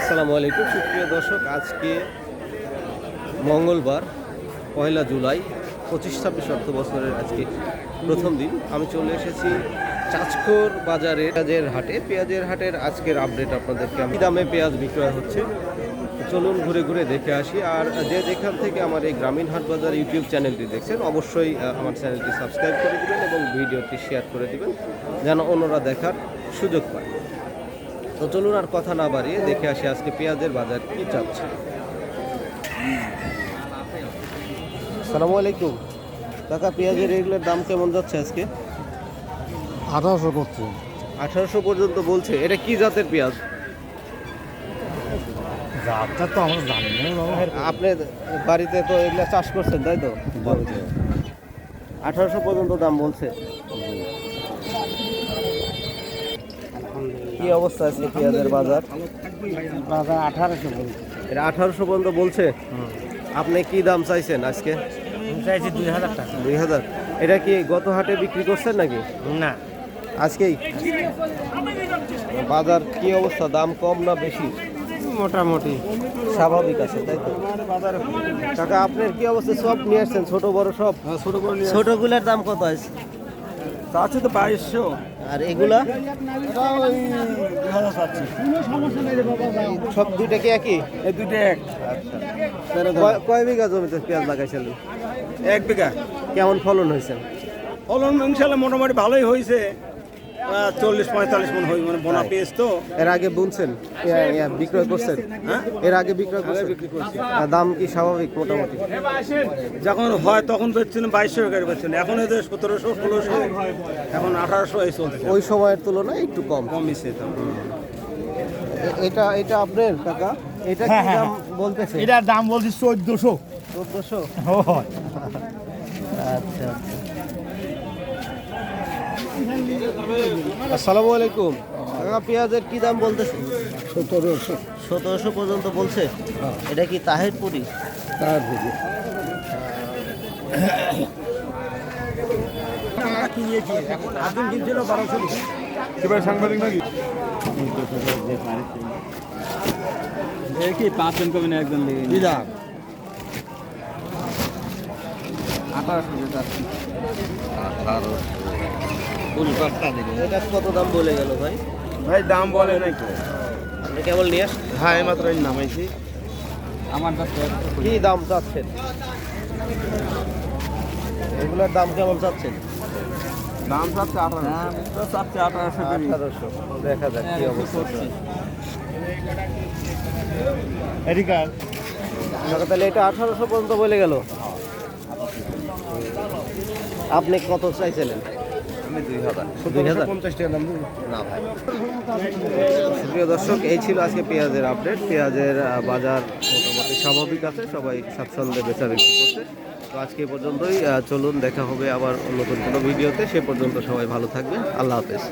আসসালামু আলাইকুম, সুপ্রিয় দর্শক, আজকে মঙ্গলবার, পয়লা জুলাই, পঁচিশ ছাব্বিশ অর্থ বছরের আজকে প্রথম দিন। আমি চলে এসেছি চাঁচকর বাজারে পেঁয়াজের হাটে। পেঁয়াজের হাটের আজকের আপডেট আপনাদেরকে আমি দামে পেঁয়াজ বিক্রয় হচ্ছে? চলুন ঘুরে ঘুরে দেখে আসি। আর যে যেখান থেকে আমার এই গ্রামীণ হাট বাজার ইউটিউব চ্যানেলটি দেখছেন, অবশ্যই আমার চ্যানেলটি সাবস্ক্রাইব করে দিবেন এবং ভিডিওটি শেয়ার করে দিবেন, যেন অন্যরা দেখার সুযোগ পায়। তো চলুন আর কথা না বাড়িয়ে দেখে আসি আজকে পেঁয়াজের বাজার কি চাচ্ছে। সালামু আলাইকুম। কাকা পেঁয়াজের এগুলোর দাম কেমন যাচ্ছে আজকে? আঠারোশো করছে। আঠারোশো পর্যন্ত বলছে। এটা কি জাতের পেঁয়াজ? তো আমরা জানি আপনি বাড়িতে তো এগুলো চাষ করছেন তাই তো? আঠারোশো পর্যন্ত দাম বলছে। কি অবস্থা আজকে পেঁয়াজের বাজার? বাজার আঠারোশো বলছে। এটা আঠারোশো পর্যন্ত বলছে? আপনি কি দাম চাইছেন আজকে? চাইছি দুই হাজার টাকা। দুই হাজার। এটা কি গত হাটে বিক্রি করছেন নাকি? না। আজকেই? বাজার কি অবস্থা? দাম কম না বেশি? মোটামুটি। স্বাভাবিক আছে তাই তো? কাকা আপনার কি অবস্থা? সব নিয়ে আসছেন? ছোট বড় সব? ছোট করে ছোটগুলোর দাম কত আছে? চাচ্ছে তো বাইশশো। আর এগুলা? সব দুইটা কি একই? এই দুইটা এক। কয়- কয় বিঘা জমিতে পেঁয়াজ লাগাইছিল এক বিঘা। কেমন ফলন হয়েছে? ফলন ইনশাল্লাহ মোটামুটি ভালোই হয়েছে। চল্লিশ পঁয়তাল্লিশ মন হই মানে বোনা পেয়েছ তো। এর আগে বুনছেন? বিক্রয় করছেন? হ্যাঁ? এর আগে বিক্রয় করছেন? বিক্রি করছি। আর দাম কি স্বাভাবিক মোটামুটি? যখন হয় তখন বেচছিলাম বাইশশো টাকার বেচছেন। এখন এদের সতেরোশো ষোলোশো এখন আঠারোশো এই চলছে। ওই সময়ের তুলনায় একটু কম। এ- এটা এটা আপনার কাকা? এটা কি দাম বলতেছে? এটার দাম বলছি চোদ্দশো। চোদ্দশো? আচ্ছা আচ্ছা। আসসালামু আলাইকুম। কাকা পেঁয়াজের কি দাম বলতেছে? সতেরোশো। সতেরোশো পর্যন্ত বলছে। এটা কি তাহেরপুরি এবার সাংবাদিক নাকি কি পাঁচজন কবি না একজন এটা কত দাম বলে গেল ভাই? ভাই দাম বলে নাই তো। আপনি কেবল নিয়ে আসছেন? হ্যাঁ মাত্র নামাইছি। আমার কি দাম চাচ্ছেন? এগুলোর দাম কেমন চাচ্ছেন? দাম চাচ্ছে আঠারো চাচ্ছে আঠারোশো আঠারোশো। দেখা যাক কি অবস্থা। এদিকার তাহলে এটা আঠারোশো পর্যন্ত বলে গেল? আপনি কত চাইছিলেন? প্রিয় দর্শক এই ছিল আজকে পেঁয়াজের আপডেট। পেঁয়াজের বাজার মোটামুটি স্বাভাবিক আছে সবাই স্বাচ্ছন্দ্যে বেচা বিক্রি করছে। তো আজকে পর্যন্তই চলুন দেখা হবে আবার নতুন কোনো ভিডিওতে। সে পর্যন্ত সবাই ভালো থাকবেন। আল্লাহ হাফেজ।